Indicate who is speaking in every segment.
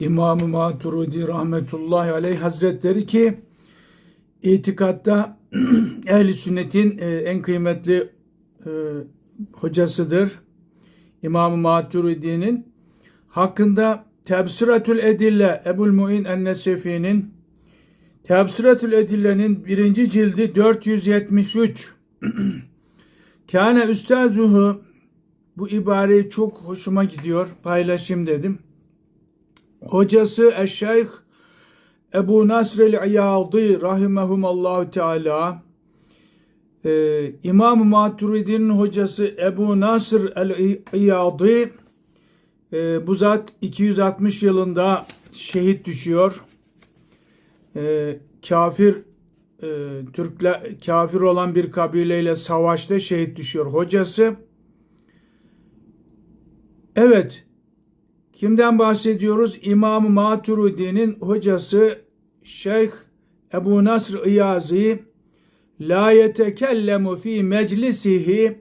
Speaker 1: İmam-ı Maturidi rahmetullahi aleyh hazretleri ki itikatta ehli sünnetin e, en kıymetli e, hocasıdır. İmam-ı Maturidi'nin hakkında Tebsiratül Edille Ebul Muin en-Nesefi'nin Tebsiratül Edille'nin birinci cildi 473 Kâne üstazuhu bu ibareyi çok hoşuma gidiyor. Paylaşayım dedim. Hocası Eşşeyh Ebu Nasr el-İyadi rahimehumallahu teala ee, İmam Maturidi'nin hocası Ebu Nasr el-İyadi e, bu zat 260 yılında şehit düşüyor. E, kafir e, Türkler kafir olan bir kabileyle savaşta şehit düşüyor. Hocası Evet. Kimden bahsediyoruz? İmam-ı Maturidi'nin hocası Şeyh Ebu Nasr İyazi la yetekellemu fi meclisihi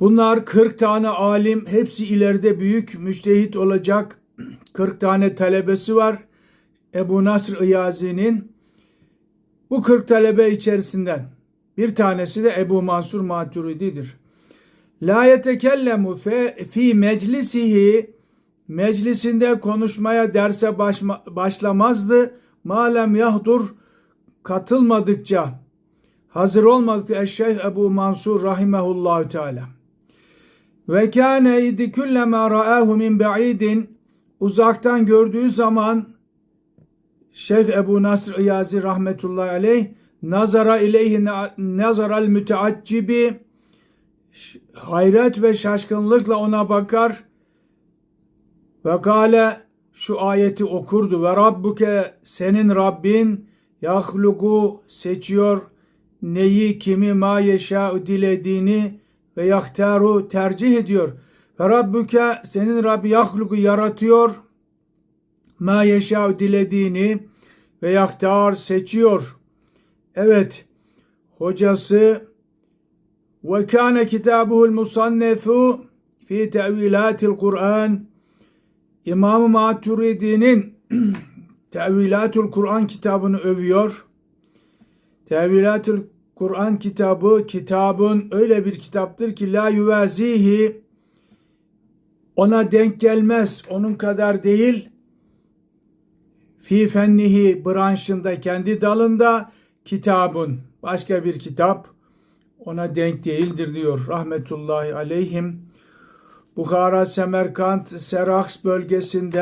Speaker 1: Bunlar 40 tane alim, hepsi ileride büyük müştehit olacak. 40 tane talebesi var. Ebu Nasr İyazi'nin bu 40 talebe içerisinden bir tanesi de Ebu Mansur Maturidi'dir. La yetekellemu fi meclisihi meclisinde konuşmaya derse başma, başlamazdı. Malem yahdur katılmadıkça hazır olmadıkça Eşşeyh Ebu Mansur rahimehullahü teala. Ve kâne idi küllema ra'ahu min ba'idin uzaktan gördüğü zaman Şeyh Ebu Nasr İyazi rahmetullahi aleyh nazara ileyhi nazaral müteaccibi hayret ve şaşkınlıkla ona bakar ve kâle şu ayeti okurdu ve rabbuke senin Rabbin yahluku seçiyor neyi kimi ma yeşâ dilediğini ve yahtaru tercih ediyor. Ve rabbuke senin Rabbi yahluku yaratıyor ma yeşâ dilediğini ve yahtar seçiyor. Evet hocası ve kâne kitâbuhul musannefu fi tevilatil Kur'an İmam-ı Maturidi'nin Tevilatul Kur'an kitabını övüyor. Tevilatul Kur'an kitabı kitabın öyle bir kitaptır ki la yuvazihi ona denk gelmez. Onun kadar değil. Fi fennihi branşında kendi dalında kitabın başka bir kitap ona denk değildir diyor rahmetullahi aleyhim. Bukhara, Semerkant, Seraks bölgesinde